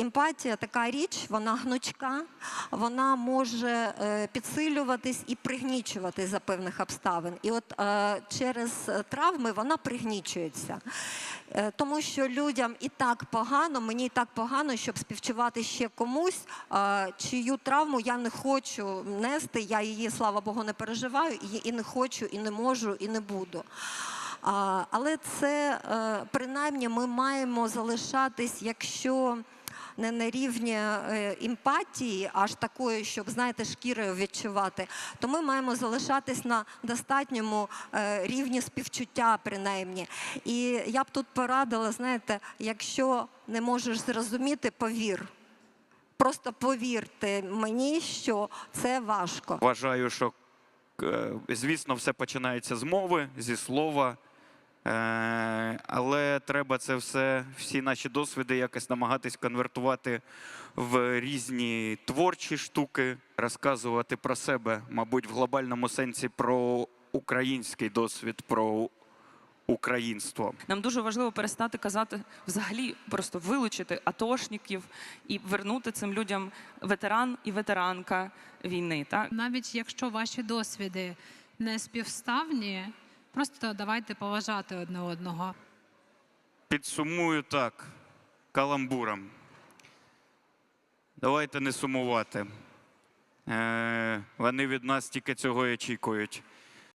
емпатія така річ, вона гнучка, вона може е, підсилюватись і пригнічуватись за певних обставин. І от е, через травми вона пригнічується. Е, Тому що людям і так погано, мені і так погано, щоб співчувати ще комусь, чию травму я не хочу нести. Я її, слава Богу, не переживаю, і, не хочу, і не можу, і не буду. Але це принаймні ми маємо залишатись, якщо не на рівні е, емпатії, аж такої, щоб знаєте, шкірою відчувати, то ми маємо залишатись на достатньому е, рівні співчуття, принаймні. І я б тут порадила, знаєте, якщо не можеш зрозуміти, повір. Просто повірте мені, що це важко. Вважаю, що е, звісно, все починається з мови, зі слова. Е, Але треба це все, всі наші досвіди якось намагатись конвертувати в різні творчі штуки, розказувати про себе, мабуть, в глобальному сенсі про український досвід, про українство. Нам дуже важливо перестати казати взагалі, просто вилучити атошників і вернути цим людям ветеран і ветеранка війни. Так Навіть якщо ваші досвіди не співставні, просто давайте поважати одне одного. Підсумую так, каламбуром. Давайте не сумувати. Е, вони від нас тільки цього і очікують.